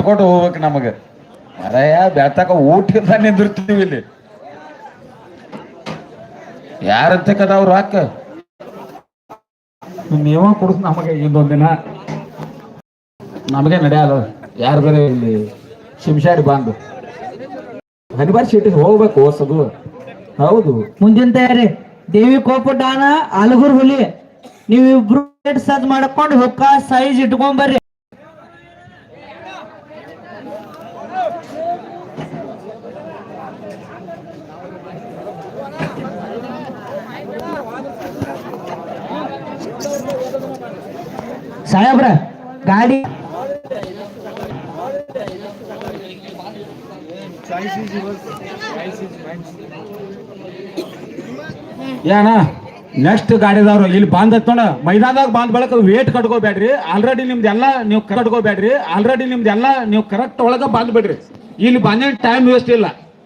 ಕಟ್ಕೊಟ್ಟು ಹೋಗ್ಬೇಕು ನಮಗೆ. ಅರಯ್ಯ ಬೆಳ್ತಾಕ ಊಟ ಇಲ್ಲ ನಿಂದಿರ್ತೀವಿ ಇಲ್ಲಿ. ಯಾರಂತೆ ಕದಾವ್ ಹಾಕ. ನೀವ ಕೊಡ್ತ ನಮಗೆ ಇನ್ನೊಂದಿನ ನಮಗೆ ನಡೆಯಲ್ಲ. ಯಾರು ಬೇರೆ ಇಲ್ಲಿ? ಶಿಂಶಾಡಿ ಬಂದು ಹನಿಬಾರ್ ಸೀಟಿಗೆ ಹೋಗ್ಬೇಕು ಓಸದು ಹೌದು. ಮುಂದಿನ ತಯಾರಿ. ದೇವಿ ಕೋಪುಡಾನ ಅಲಗುರ್ ಹುಲಿ. ಇಬ್ರು ಸದ್ ಮಾಡ್ಕೊಂಡು ಹೊಕ್ಕ ಸೈಜ್ ಇಟ್ಕೊಂಡ್ ಬರ್ರಿ. ಸಾಹೇಬ್ರ ಗಾಡಿ ಏನ ನೆಕ್ಸ್ಟ್ ಗಾಡಿದವ್ರು, ಇಲ್ಲಿ ಬಂದ್ ನೋಡ. ಮೈದಾನದಾಗ ಬಂದ್ ಬಳಕ ವೇಟ್ ಕಟ್ಕೋಬೇಡ್ರಿ. ಆಲ್ರೆಡಿ ನಿಮ್ದೆಲ್ಲ ನೀವು ಕಟ್ಕೋಬೇಡ್ರಿ. ಆಲ್ರೆಡಿ ನಿಮ್ದೆಲ್ಲ ನೀವು ಕರೆಕ್ಟ್ ಒಳಗೆ ಬಂದ್ ಬಿಡ್ರಿ. ಇಲ್ಲಿ ಬಂದ ಟೈಮ್ ವೇಸ್ಟ್ ಇಲ್ಲ.